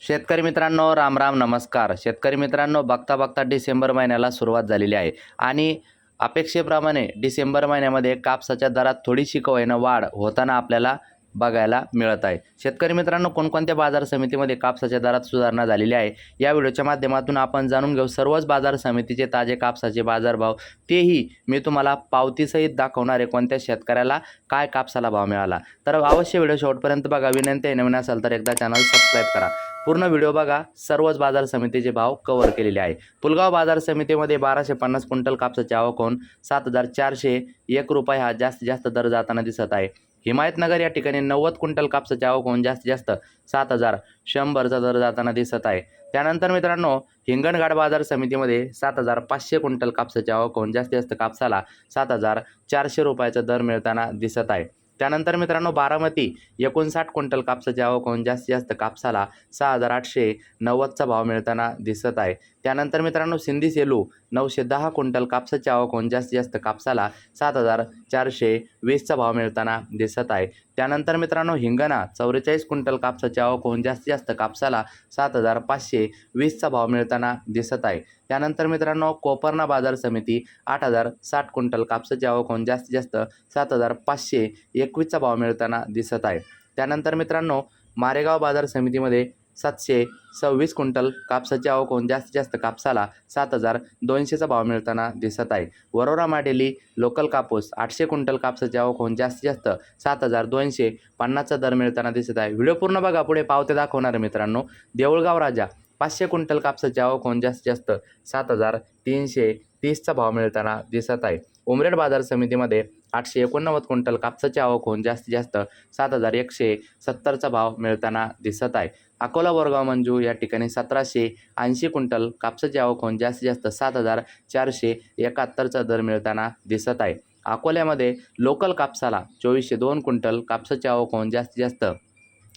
शेतकरी मित्रांनो राम राम नमस्कार. शेतकरी मित्रांनो बघता बघता डिसेंबर महिन्याला सुरुवात झालेली आहे. आणि अपेक्षेप्रमाणे डिसेंबर महिन्यामध्ये कापसाच्या दरात थोडीशी कवयनं वाढ होताना आपल्याला बघायला मिळत आहे. शेतकरी मित्रांनो कोणकोणत्या बाजार समितीमध्ये कापसाच्या दरात सुधारणा झालेली आहे? या व्हिडिओच्या माध्यमातून आपण जाणून घेऊ सर्वच बाजार समितीचे ताजे कापसाचे बाजारभाव. तेही मी तुम्हाला पावतीसहित दाखवणार आहे कोणत्या शेतकऱ्याला काय कापसाला भाव मिळाला. तर अवश्य व्हिडिओ शेवटपर्यंत बघा. विनंती आहे नवीन असेल तर एकदा चॅनल सबस्क्राईब करा. पूर्ण व्हिडिओ बघा. सर्वच बाजार समितीचे भाव कव्हर केलेले आहे. पुलगाव बाजार समितीमध्ये बाराशे पन्नास क्विंटल कापसाची आवक होऊन सात हजार चारशे एक रुपये हा जास्तीत जास्त दर जाताना दिसत आहे. हिमायतनगर या ठिकाणी नव्वद क्विंटल कापसाची आवक होऊन जास्तीत जास्त सात हजार शंभरचा दर जाताना दिसत आहे. त्यानंतर मित्रांनो हिंगणघाट बाजार समितीमध्ये सात हजार पाचशे क्विंटल कापसाची आवक होऊन जास्तीत जास्त कापसाला सात हजार चारशे रुपयाचा दर मिळताना दिसत आहे. त्यानंतर मित्रांनो बारामती एकोणसाठ क्विंटल कापसाची आवक होऊन जास्तीत जास्त कापसाला सहा हजार आठशे नव्वदचा भाव मिळताना दिसत आहे. त्यानंतर मित्रांनो सिंधी सेलू नऊशे दहा क्विंटल कापसाची आवक होऊन जास्तीत जास्त कापसाला सात हजार चारशे वीसचा भाव मिळताना दिसत आहे. त्यानंतर मित्रांनो हिंगणा चौवेचाळीस क्विंटल कापसाची आवक होऊन जास्तीत जास्त कापसाला सात हजार पाचशे वीसचा भाव मिळताना दिसत आहे. त्यानंतर मित्रांनो कोपरणा बाजार समिती आठ हजार साठ क्विंटल कापसाची आवक होऊन जास्तीत जास्त सात हजार पाचशे एकवीसचा भाव मिळताना दिसत आहे. त्यानंतर मित्रांनो मारेगाव बाजार समितीमध्ये सातशे सव्वीस क्विंटल कापसाची आवक होऊन जास्तीत जास्त कापसाला सात हजार दोनशेचा भाव मिळताना दिसत आहे. वरोरा माडेली लोकल कापूस आठशे क्विंटल कापसाची आवक होऊन जास्तीत जास्त सात हजार दोनशे पन्नासचा दर मिळताना दिसत आहे. व्हिडिओ पूर्ण बघा पुढे पावते दाखवणार मित्रांनो. देऊळगाव राजा पाचशे क्विंटल कापसाची आवक होऊन जास्तीत जास्त? सात हजार तीनशे तीसचा भाव मिळताना दिसत आहे. उमरेड बाजार समितीमध्ये आठशे एकोणनव्वद क्विंटल कापसाची आवक होऊन जास्तीत जास्त सात हजार एकशे सत्तरचा भाव मिळताना दिसत आहे. अकोला बोरगाव मंजू या ठिकाणी सतराशे ऐंशी क्विंटल कापसाची आवक होऊन जास्तीत जास्त सात हजार चारशे एकाहत्तरचा दर मिळताना दिसत आहे. अकोल्यामध्ये लोकल कापसाला चोवीसशे दोन क्विंटल कापसाची आवक होऊन जास्तीत जास्त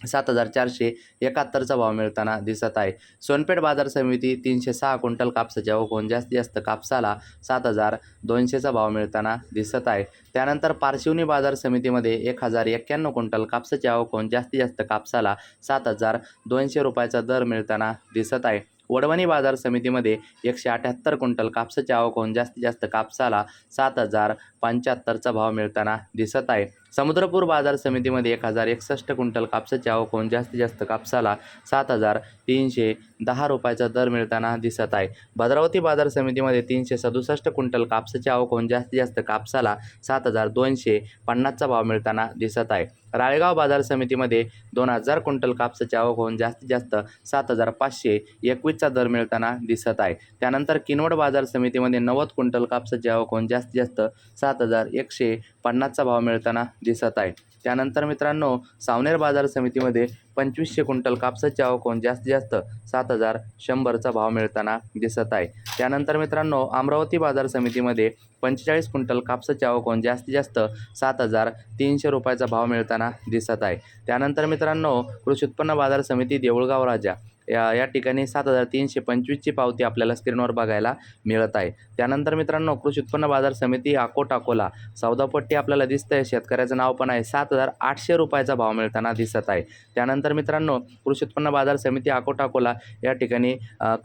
सात हजार चारशे एकाहत्तरचा भाव मिळताना दिसत आहे. सोनपेठ बाजार समिती तीनशे सहा क्विंटल कापसाच्या आवक जास्तीत जास्त कापसाला सात हजार दोनशेचा भाव मिळताना दिसत आहे. त्यानंतर पारशिवनी बाजार समितीमध्ये एक हजार एक्क्याण्णव क्विंटल कापसाच्या आवक होऊन जास्तीत जास्त कापसाला सात हजार दोनशे रुपयाचा दर मिळताना दिसत आहे. वडवणी बाजार समितीमध्ये एकशे अठ्याहत्तर क्विंटल कापसाची आवक होऊन जास्तीत जास्त कापसाला सात हजार पंच्याहत्तरचा भाव मिळताना दिसत आहे. समुद्रपूर बाजार समितीमध्ये एक हजार एकसष्ट क्विंटल कापसाची आवक होऊन जास्तीत जास्त कापसाला सात हजार तीनशे दहा रुपयाचा दर मिळताना दिसत आहे. भद्रावती बाजार समितीमध्ये तीनशे सदुसष्ट क्विंटल कापसाची आवक होऊन जास्तीत जास्त कापसाला सात हजार दोनशे पन्नासचा भाव मिळताना दिसत आहे. राळेगाव बाजार समितीमध्ये दोन हजार क्विंटल कापसाची आवक होऊन जास्तीत जास्त सात हजार पाचशे एकवीसचा दर मिळताना दिसत आहे. त्यानंतर किनवट बाजार समितीमध्ये नव्वद क्विंटल कापसाची आवक होऊन जास्तीत जास्त सात हजार एकशे पन्नासचा भाव मिळताना दिसत आहे त्यानंतर मित्रांनो सावनेर बाजार समितीमध्ये पंचवीसशे क्विंटल कापसाची आवक जास्तीत जास्त सात हजार शंभरचा भाव मिळताना दिसत आहे. त्यानंतर मित्रांनो अमरावती बाजार समितीमध्ये पंचेचाळीस क्विंटल कापसाची आवक जास्तीत जास्त सात हजार तीनशे रुपयाचा भाव मिळताना दिसत आहे. त्यानंतर मित्रांनो कृषी उत्पन्न बाजार समिती देऊळगाव राजा या या ठिकाणी सात हजार तीनशे पंचवीसची पावती आपल्याला स्क्रीनवर बघायला मिळत आहे. त्यानंतर मित्रांनो कृषी उत्पन्न बाजार समिती अकोट अकोला सौदापट्टी आपल्याला दिसतं आहे शेतकऱ्याचं नाव पण आहे. सात हजार आठशे रुपयाचा भाव मिळताना दिसत आहे. त्यानंतर मित्रांनो कृषी उत्पन्न बाजार समिती अकोट अकोला या ठिकाणी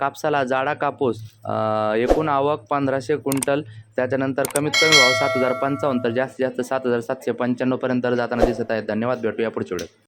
कापसाला जाडा कापूस एकूण आवक पंधराशे क्विंटल. त्याच्यानंतर कमीत कमी भाव सात हजार पंचावन्न तर जास्तीत जास्त सात हजार सातशे पंच्याण्णवपर्यंत जाताना दिसत आहे. धन्यवाद. भेटूया पुढच्या वेळेस